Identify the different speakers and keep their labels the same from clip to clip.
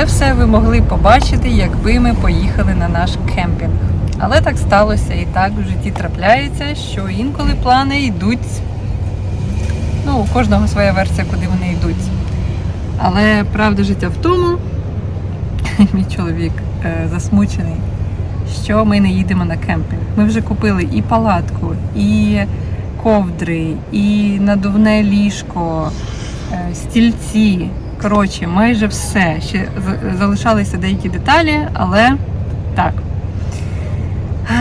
Speaker 1: це все ви могли побачити, якби ми поїхали на наш кемпінг. Але так сталося і так в житті трапляється, що інколи плани йдуть. Ну, у кожного своя версія, куди вони йдуть. Але правда життя в тому, мій чоловік е, засмучений, що ми не їдемо на кемпінг. Ми вже купили і палатку, і ковдри, і надувне ліжко, е, стільці. Коротше, майже все. Ще за- залишалися деякі деталі, але так.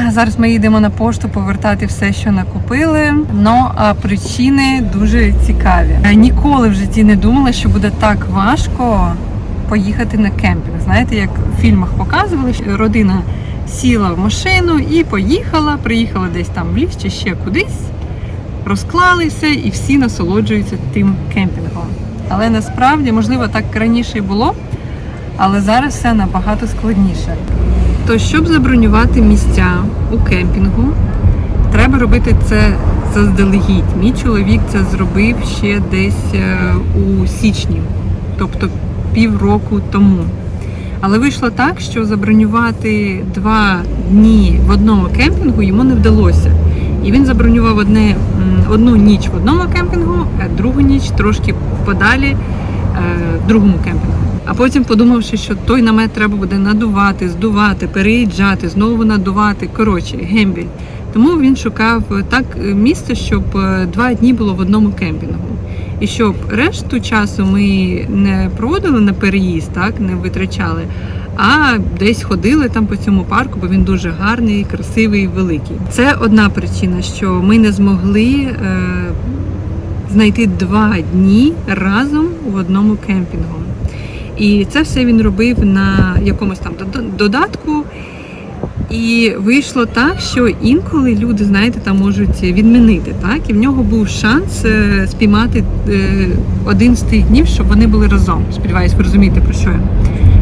Speaker 1: Зараз ми їдемо на пошту повертати все, що накупили. Ну а причини дуже цікаві. Я ніколи в житті не думала, що буде так важко поїхати на кемпінг. Знаєте, як в фільмах показували, що родина сіла в машину і поїхала, приїхала десь там в ліс чи ще кудись, розклали все і всі насолоджуються тим кемпінгом. Але насправді, можливо, так раніше і було, але зараз все набагато складніше. То щоб забронювати місця у кемпінгу, треба робити це заздалегідь. Мій чоловік це зробив ще десь е, у січні, тобто півроку тому. Але вийшло так, що забронювати два дні в одному кемпінгу йому не вдалося. І він забронював одне, одну ніч в одному кемпінгу, а другу ніч трошки подалі е, в другому кемпінгу. А потім, подумавши, що той намет треба буде надувати, здувати, переїжджати, знову надувати. Коротше, гембіль. Тому він шукав е, так е, місце, щоб два дні було в одному кемпінгу. І щоб решту часу ми не проводили на переїзд, так не витрачали, а десь ходили там по цьому парку, бо він дуже гарний, красивий, великий. Це одна причина, що ми не змогли знайти два дні разом в одному кемпінгу. І це все він робив на якомусь там додатку. І вийшло так, що інколи люди, знаєте, там можуть відмінити, так? І в нього був шанс е, спіймати е, один з тих днів, щоб вони були разом. Сподіваюсь, ви розумієте про що я.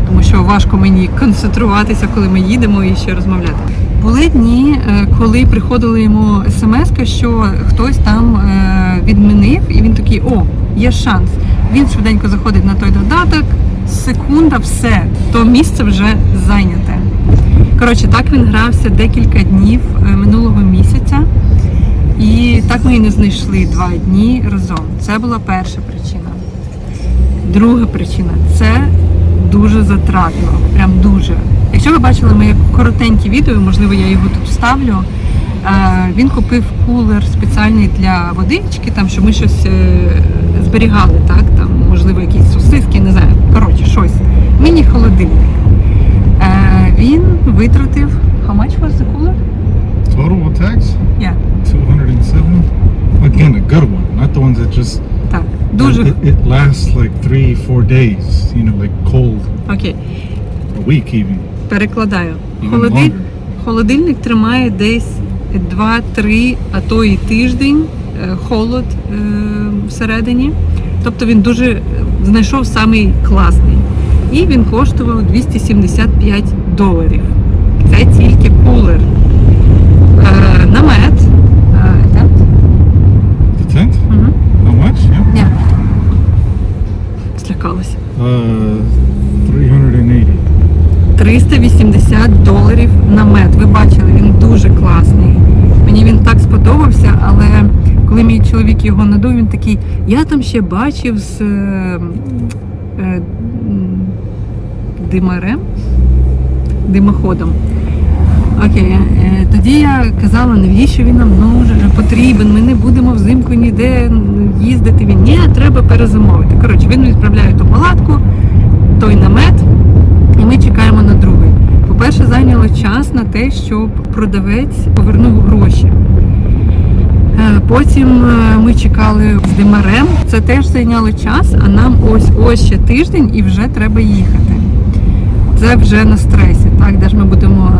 Speaker 1: Тому що важко мені концентруватися, коли ми їдемо і ще розмовляти. Були дні, е, коли приходила йому смс, що хтось там е, відмінив, і він такий: о, є шанс. Він швиденько заходить на той додаток, секунда, все, то місце вже зайняте. Коротше, так він грався декілька днів е, минулого місяця, і так ми і не знайшли два дні разом. Це була перша причина. Друга причина це дуже затратно. Прям дуже. Якщо ви бачили моє коротеньке відео, можливо, я його тут вставлю. е, Він купив кулер спеціальний для водички, там, щоб ми щось е, зберігали, так? Там, можливо, якісь сосиски, не знаю. Коротше, щось. Міні-холодильник. Е, Він витратив. How much was the cooler?
Speaker 2: Total tax,
Speaker 1: Yeah.
Speaker 2: 207. Again, a good one, not the ones that just.
Speaker 1: Дуже
Speaker 2: It, it lasts like three, four days. You know, like cold,
Speaker 1: окей.
Speaker 2: a week even.
Speaker 1: Перекладаю.
Speaker 2: Even
Speaker 1: Холоди...
Speaker 2: longer.
Speaker 1: Холодильник тримає десь 2-3, а то і тиждень е, холод е, всередині. Тобто він дуже е, знайшов самий класний. І він коштував 275 доларів. Це тільки кулер. Е, намет. Е, так?
Speaker 2: The tent?
Speaker 1: Мгм.
Speaker 2: How much? Yeah.
Speaker 1: Ні. Злякалася.
Speaker 2: Uh, 380.
Speaker 1: 380 доларів намет. Ви бачили, він дуже класний. Мені він так сподобався, але коли мій чоловік його надув, він такий, я там ще бачив з е, е, димарем, димоходом. Окей, тоді я казала, навіщо він нам нужен, потрібен, ми не будемо взимку ніде їздити. Він ні, треба перезимовити. Коротше, він відправляє ту палатку, той намет, і ми чекаємо на другий. По-перше, зайняло час на те, щоб продавець повернув гроші. Е, Потім е, ми чекали з димарем. Це теж зайняло час, а нам ось ось ще тиждень і вже треба їхати. Це вже на стресі, так, де ж ми будемо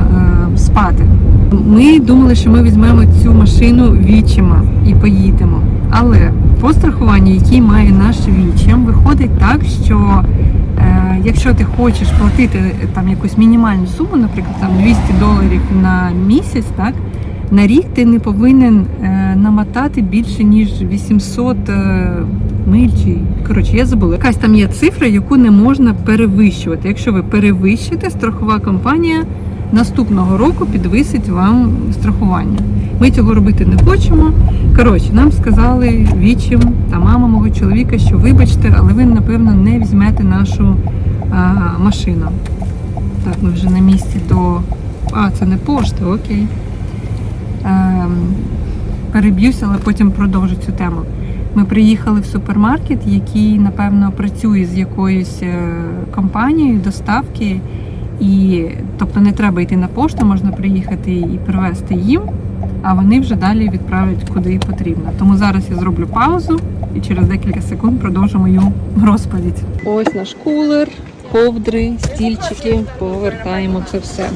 Speaker 1: е, спати. Ми думали, що ми візьмемо цю машину вічима і поїдемо. Але по страхуванню, який має наш вічим, виходить так, що е, якщо ти хочеш платити там якусь мінімальну суму, наприклад, там 200 доларів на місяць, так, на рік ти не повинен е, намотати більше ніж 800 е, миль чи коротше, я забула. Якась там є цифра, яку не можна перевищувати. Якщо ви перевищите, страхова компанія наступного року підвисить вам страхування. Ми цього робити не хочемо. Коротше, нам сказали вічим та мама мого чоловіка, що вибачте, але ви напевно не візьмете нашу а, машину. Так, ми вже на місці до. А, це не пошта, окей. Ем, переб'юся, але потім продовжу цю тему. Ми приїхали в супермаркет, який, напевно, працює з якоюсь е, компанією доставки. І, тобто не треба йти на пошту, можна приїхати і привезти їм, а вони вже далі відправлять куди потрібно. Тому зараз я зроблю паузу і через декілька секунд продовжу мою розповідь. Ось наш кулер, ковдри, стільчики. Повертаємо це все.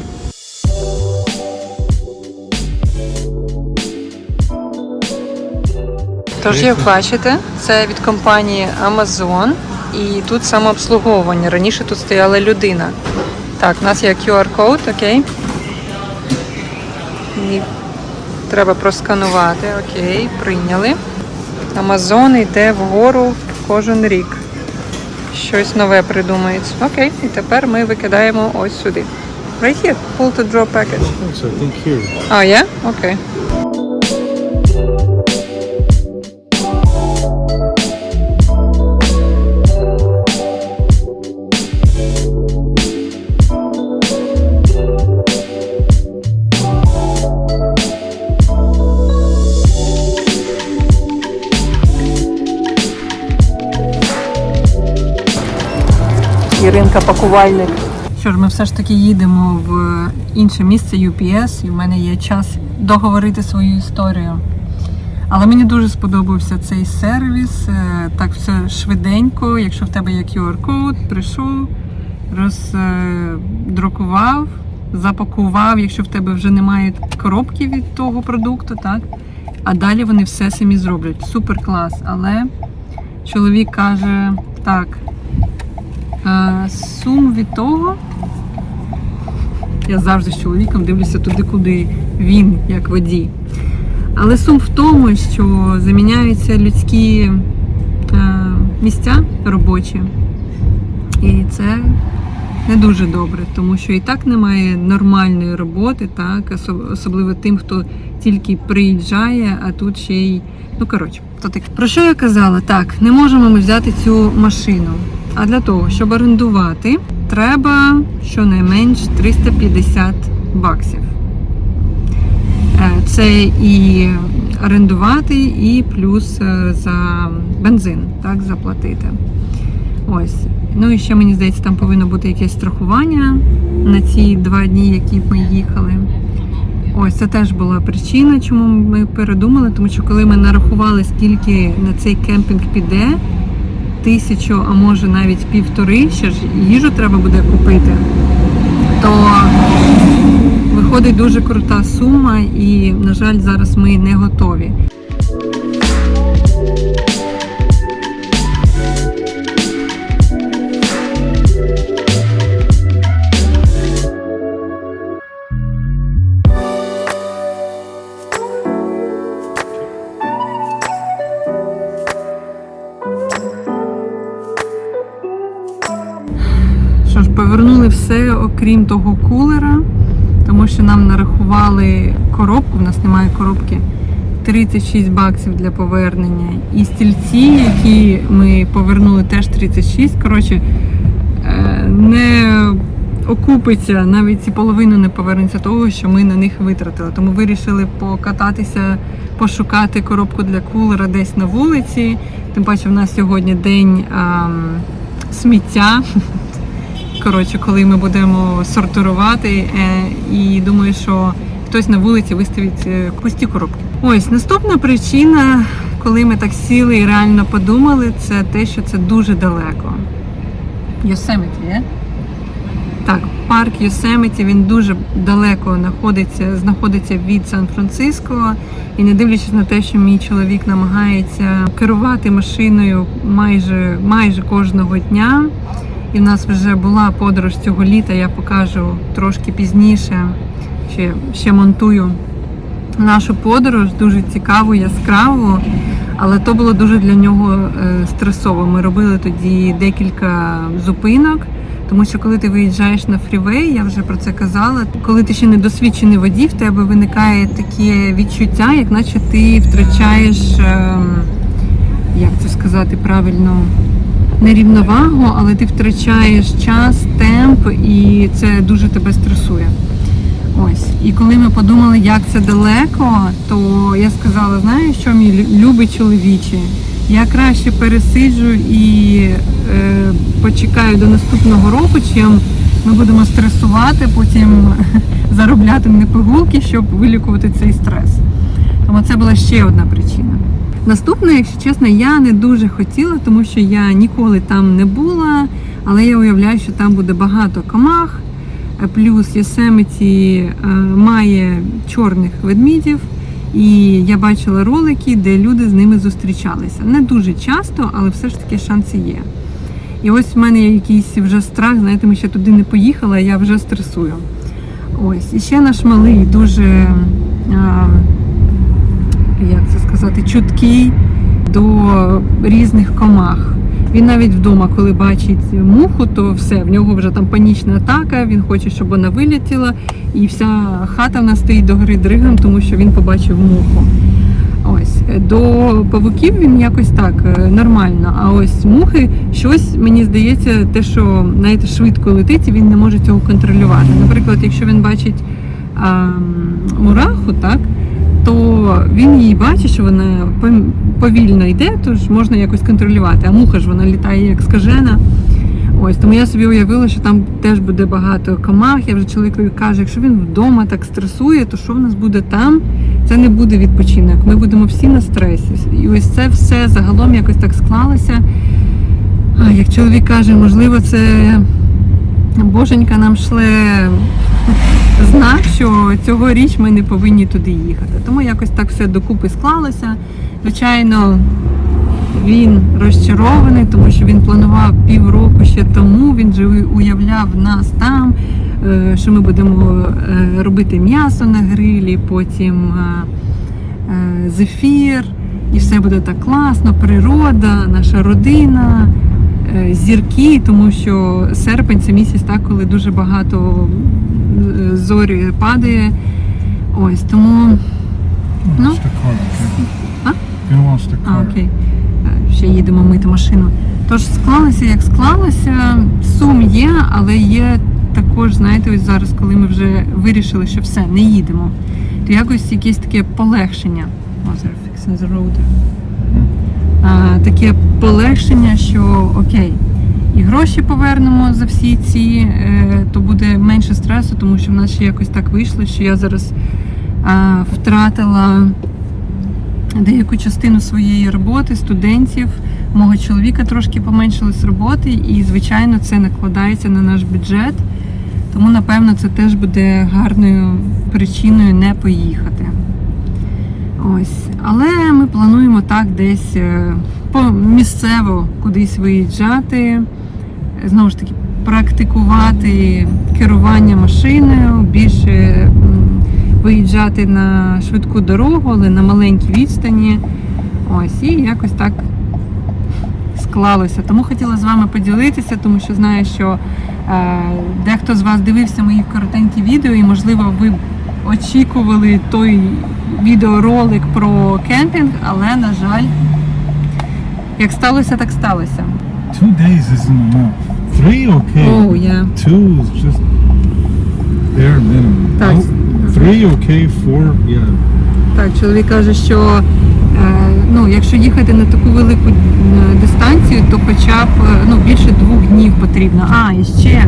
Speaker 1: Тож, як бачите, це від компанії Amazon і тут самообслуговування. Раніше тут стояла людина. Так, у нас є QR-код, окей. І треба просканувати, окей, прийняли. Amazon йде вгору кожен рік. Щось нове придумається. Окей, і тепер ми викидаємо ось сюди. Right here, pull to draw package.
Speaker 2: So I think here.
Speaker 1: А, є? Окей. Іринка пакувальник. Що ж, ми все ж таки їдемо в інше місце UPS, і в мене є час договорити свою історію. Але мені дуже сподобався цей сервіс. е, Так все швиденько. Якщо в тебе є QR-код, прийшов, роздрукував, запакував, якщо в тебе вже немає коробки від того продукту, так? А далі вони все самі зроблять. Супер клас. Але чоловік каже, так, сум від того. Я завжди з чоловіком дивлюся туди, куди він, як водій. Але сум в тому, що заміняються людські е, місця робочі. І це не дуже добре, тому що і так немає нормальної роботи, так, особливо тим, хто тільки приїжджає, а тут ще й. Ну, коротше, то таке. Про що я казала? Так, не можемо ми взяти цю машину. А для того, щоб орендувати, треба щонайменш 350 баксів. Е, Це і орендувати, і плюс е, за бензин так, заплатити. Ось. Ну і ще мені здається, там повинно бути якесь страхування на ці два дні, які ми їхали. Ось це теж була причина, чому ми передумали, тому що коли ми нарахували, скільки на цей кемпінг піде, тисячу, а може навіть півтори, ще ж їжу треба буде купити, то виходить дуже крута сума, і, на жаль, зараз ми не готові. Того кулера, тому що нам нарахували коробку, в нас немає коробки. 36 баксів для повернення. І стільці, які ми повернули, теж 36. Коротше, е, не окупиться, навіть ці половину не повернеться того, що ми на них витратили. Тому вирішили покататися, пошукати коробку для кулера десь на вулиці. Тим паче, в нас сьогодні день ам, сміття. Коротше, коли ми будемо сортувати, е, і думаю, що хтось на вулиці виставить е, пусті коробки. Ось наступна причина, коли ми так сіли і реально подумали, це те, що це дуже далеко. Yosemite, є? Так, парк Yosemite, він дуже далеко знаходиться, знаходиться від Сан-Франциско. І не дивлячись на те, що мій чоловік намагається керувати машиною майже, майже кожного дня. І в нас вже була подорож цього літа, я покажу трошки пізніше. Ще, ще монтую нашу подорож, дуже цікаву, яскраву. Але то було дуже для нього е, стресово. Ми робили тоді декілька зупинок. Тому що коли ти виїжджаєш на фрівей, я вже про це казала. Коли ти ще не досвідчений водій, в тебе виникає таке відчуття, як наче ти втрачаєш, ем, як це сказати правильно, не рівновагу, але ти втрачаєш час, темп, і це дуже тебе стресує. Ось. І коли ми подумали, як це далеко, то я сказала, знаєш, що мій любий чоловіче, я краще пересиджу і е, почекаю до наступного року, чим ми будемо стресувати, потім заробляти на пигулки, щоб вилікувати цей стрес. Тому це була ще одна причина. Наступне, якщо чесно, я не дуже хотіла, тому що я ніколи там не була, але я уявляю, що там буде багато комах. Е, Плюс Йосемиті е, має чорних ведмідів, і я бачила ролики, де люди з ними зустрічалися. Не дуже часто, але все ж таки шанси є. І ось в мене якийсь вже страх, знаєте, ми ще туди не поїхали, а я вже стресую. Ось, і ще наш малий дуже, а, як це сказати, чуткий до різних комах. Він навіть вдома, коли бачить муху, то все, в нього вже там панічна атака, він хоче, щоб вона вилетіла, і вся хата в нас стоїть до гори дригом, тому що він побачив муху. Ось до павуків він якось так е, нормально. А ось мухи, щось мені здається, те, що знаєте, швидко летить, і він не може цього контролювати. Наприклад, якщо він бачить а, мураху, так. То він її бачить, що вона повільно йде, тож можна якось контролювати. А муха ж вона літає як скажена. Ось тому я собі уявила, що там теж буде багато комах. Я вже чоловікові кажу, якщо він вдома так стресує, то що в нас буде там? Це не буде відпочинок. Ми будемо всі на стресі. І ось це все загалом якось так склалося. А, як чоловік каже, можливо, це Боженька нам шле знак, що цьогоріч ми не повинні туди їхати. Тому якось так все докупи склалося. Звичайно, він розчарований, тому що він планував півроку ще тому. Він же уявляв нас там, е, що ми будемо е, робити м'ясо на грилі, потім е, зефір, і все буде так класно, природа, наша родина, зірки, тому що серпень це місяць, так, коли дуже багато зорі падає. Ось тому. No.
Speaker 2: the?
Speaker 1: А? Окей. Е, Ще їдемо мити машину. Тож склалося, як склалося. Сум є, але є також, знаєте, ось зараз, коли ми вже вирішили, що все, не їдемо, то якось якесь таке полегшення. Fixing the road. Таке полегшення, що окей, і гроші повернемо за всі ці, е, то буде менше стресу, тому що в нас ще якось так вийшло, що я зараз втратила деяку частину своєї роботи, студентів. Мого чоловіка трошки поменшилось роботи, і, звичайно, це накладається на наш бюджет. Тому, напевно, це теж буде гарною причиною не поїхати. Ось. Але ми плануємо так десь е, по місцево кудись виїжджати, знову ж таки, практикувати керування машиною, більше виїжджати на швидку дорогу, але на маленькій відстані. Ось, і якось так склалося. Тому хотіла з вами поділитися, тому що знаю, що е, дехто з вас дивився мої коротенькі відео, і, можливо, ви очікували той відеоролик про кемпінг, але, на жаль, як сталося, так сталося.
Speaker 2: Two days isn't enough. Three, okay.
Speaker 1: О, я.
Speaker 2: Two is just bare minimum.
Speaker 1: Так.
Speaker 2: Oh, Three, okay. Four, yeah.
Speaker 1: Так, чоловік каже, що е, ну, якщо їхати на таку велику е, дистанцію, то хоча б е, ну, більше двох днів потрібно. А, і ще,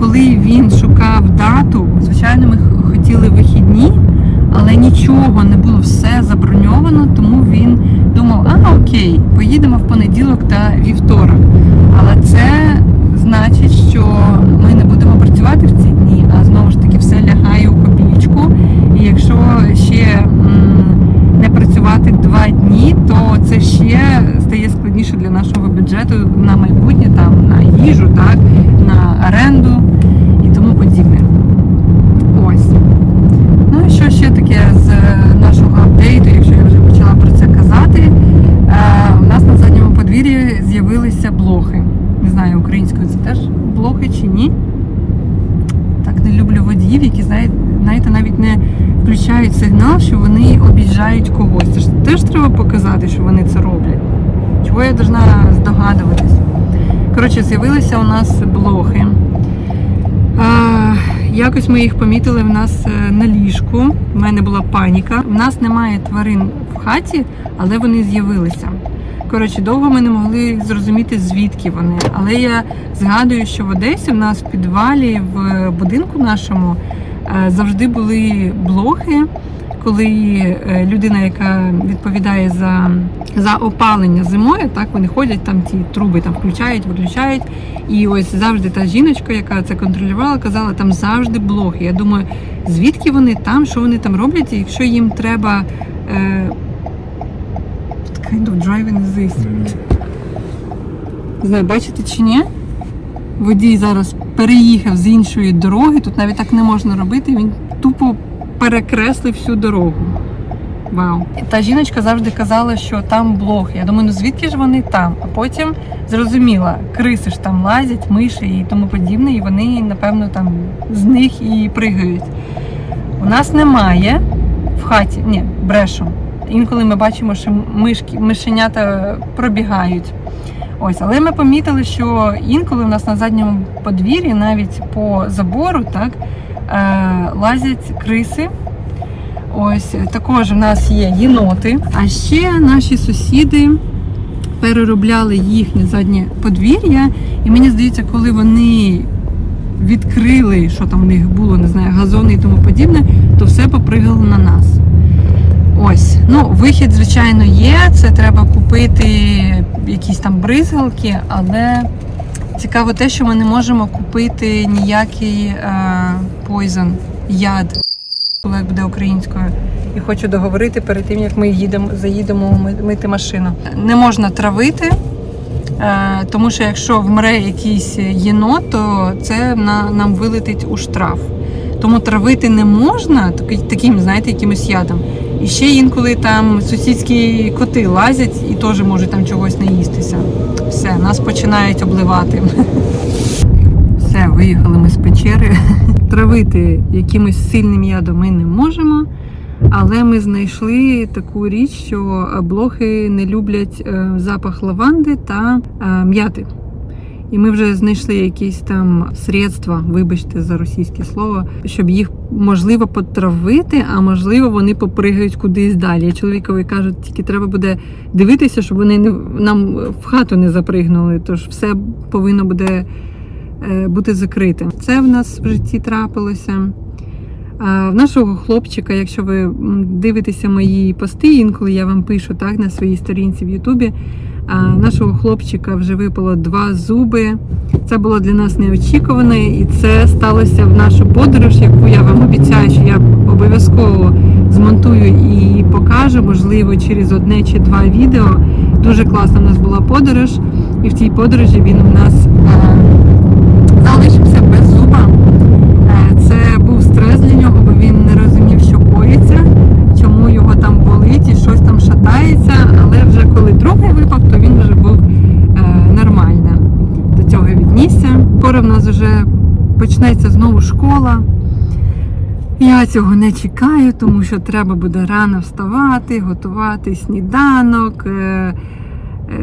Speaker 1: коли він шукав дату, звичайно, ми хотіли вихідні, але нічого не було, все заброньовано, тому він думав, а окей, поїдемо в понеділок та вівторок. Але це значить, що ми не будемо працювати в ці дні, а знову ж таки все лягає у копійку. І якщо ще не працювати два дні, то це ще стає складніше для нашого бюджету на майбутнє, там на їжу, так, на оренду і тому подібне. Ось. Ну і що ще таке з е, нашого апдейту, якщо я вже почала про це казати, включають сигнал, що вони обіжають когось. Це ж теж треба показати, що вони це роблять. Чого я должна здогадуватись? Коротше, з'явилися у нас блохи. Якось ми їх помітили в нас е, на ліжку. У мене була паніка. У нас немає тварин в хаті, але вони з'явилися. Коротше, довго ми не могли зрозуміти, звідки вони. Але я згадую, що в Одесі в нас в підвалі в будинку нашому е, завжди були блохи, коли е, людина, яка відповідає за, за опалення зимою, так вони ходять там ті труби там включають, виключають. І ось завжди та жіночка, яка це контролювала, казала, там завжди блохи. Я думаю, звідки вони там, що вони там роблять, якщо їм треба. Е, kind of driving this? Не знаю, бачите чи ні? Водій зараз переїхав з іншої дороги, тут навіть так не можна робити, він тупо перекреслив всю дорогу. Вау. Та жіночка завжди казала, що там блог. Я думаю, ну звідки ж вони там? А потім зрозуміла, криси ж там лазять, миші і тому подібне, і вони, напевно, там з них і пригають. У нас немає в хаті, ні, брешу. Інколи ми бачимо, що мишки, мишенята пробігають. Ось, але ми помітили, що інколи у нас на задньому подвір'ї, навіть по забору, так, лазять криси. Ось також у нас є єноти. А ще наші сусіди переробляли їхнє заднє подвір'я. І мені здається, коли вони відкрили, що там у них було, не знаю, газони і тому подібне, то все попригало на нас. Ось, ну, вихід, звичайно, є. Це треба купити якісь там бризгалки, але цікаво те, що ми не можемо купити ніякий е, яд, коли буде українською. І хочу договорити перед тим, як ми їдемо, заїдемо мити машину. Не можна травити, е, тому що якщо вмре якийсь єнот, то це на, нам вилетить у штраф. Тому травити не можна таки- таким, знаєте, якимось ядом. І ще інколи там сусідські коти лазять і теж можуть там чогось наїстися. Все, нас починають обливати. Все, виїхали ми з печери. Травити якимось сильним ядом ми не можемо. Але ми знайшли таку річ, що блохи не люблять е, запах лаванди та е, м'яти. І ми вже знайшли якісь там средства, вибачте за російське слово, щоб їх можливо потравити, а можливо вони попригають кудись далі. Чоловікові кажу, тільки треба буде дивитися, щоб вони не нам в хату не запригнули. Тож все повинно буде е, бути закритим. Це в нас в житті трапилося. В нашого хлопчика, якщо ви дивитеся мої пости, інколи я вам пишу так на своїй сторінці в Ютубі. Нашого хлопчика вже випало два зуби. Це було для нас неочікувано, і це сталося в нашу подорож, яку я вам обіцяю, що я обов'язково змонтую і покажу, можливо, через одне чи два відео. Дуже класна в нас була подорож, і в цій подорожі він у нас е, залишився без зуба. Е, Це був стрес для нього, бо він не розумів, що коїться, чому його там болить і щось там шатається. Але вже коли другий випав, то він вже був е, нормально до цього віднісся. Скоро в нас вже почнеться знову школа. Я цього не чекаю, тому що треба буде рано вставати, готувати сніданок, е,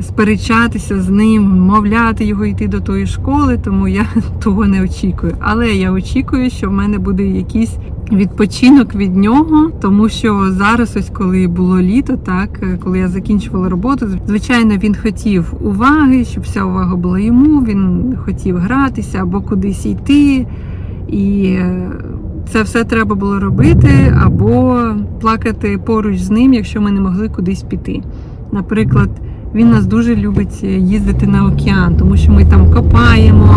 Speaker 1: сперечатися з ним, мовляти його йти до тої школи, тому я того не очікую. Але я очікую, що в мене буде якийсь відпочинок від нього, тому що зараз, ось коли було літо, так е, коли я закінчувала роботу, звичайно, він хотів уваги, щоб вся увага була йому. Він хотів гратися або кудись йти. І е, це все треба було робити, або плакати поруч з ним, якщо ми не могли кудись піти. Наприклад, він нас дуже любить їздити на океан, тому що ми там копаємо,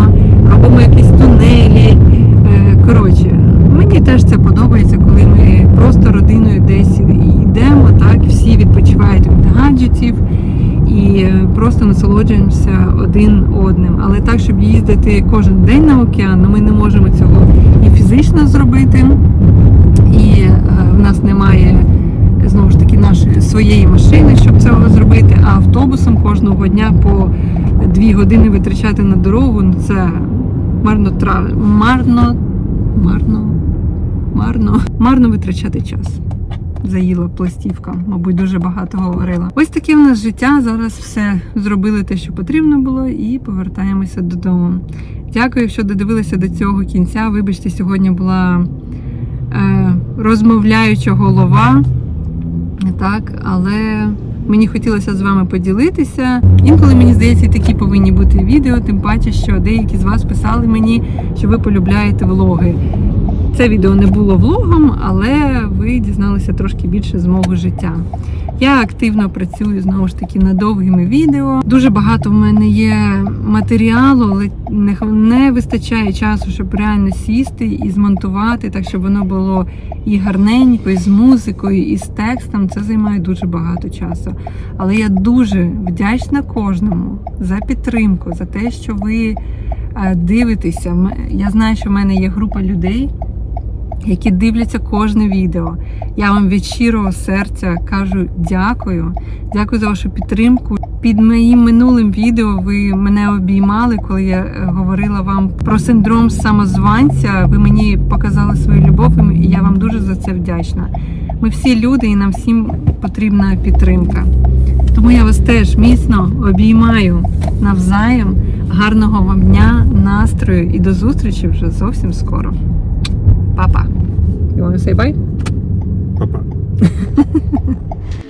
Speaker 1: робимо якісь тунелі. Е, Коротше, мені теж це подобається, коли ми просто родиною десь йдемо, так, всі відпочивають від гаджетів і е, просто насолоджуємося один одним. Але так, щоб їздити кожен день на океан, ну, ми не можемо цього і фізично зробити, і е, в нас немає знову ж таки нашої своєї машини, щоб цього зробити. А автобусом кожного дня по дві години витрачати на дорогу, ну це марно трав... марно, марно, марно, марно витрачати час. Заїла пластівка, мабуть, дуже багато говорила. Ось таке в нас життя. Зараз все зробили те, що потрібно було, і повертаємося додому. Дякую, якщо додивилися до цього кінця. Вибачте, сьогодні була е, розмовляюча голова. Так, але мені хотілося з вами поділитися. Інколи мені здається, і такі повинні бути відео, тим паче, що деякі з вас писали мені, що ви полюбляєте влоги. Це відео не було влогом, але ви дізналися трошки більше з мого життя. Я активно працюю знову ж таки над довгими відео. Дуже багато в мене є матеріалу, але не, вистачає часу, щоб реально сісти і змонтувати, так щоб воно було і гарненько, і з музикою, і з текстом. Це займає дуже багато часу. Але я дуже вдячна кожному за підтримку, за те, що ви е, дивитеся. Я знаю, що в мене є група людей, які дивляться кожне відео. Я вам від щирого серця кажу дякую. Дякую за вашу підтримку. Під моїм минулим відео ви мене обіймали, коли я е, говорила вам про синдром самозванця. Ви мені показали свою любов, і я вам дуже за це вдячна. Ми всі люди, і нам всім потрібна підтримка. Тому я вас теж міцно обіймаю навзаєм. Гарного вам дня, настрою і до зустрічі вже зовсім скоро. Papa. You want to say bye?
Speaker 2: Papa.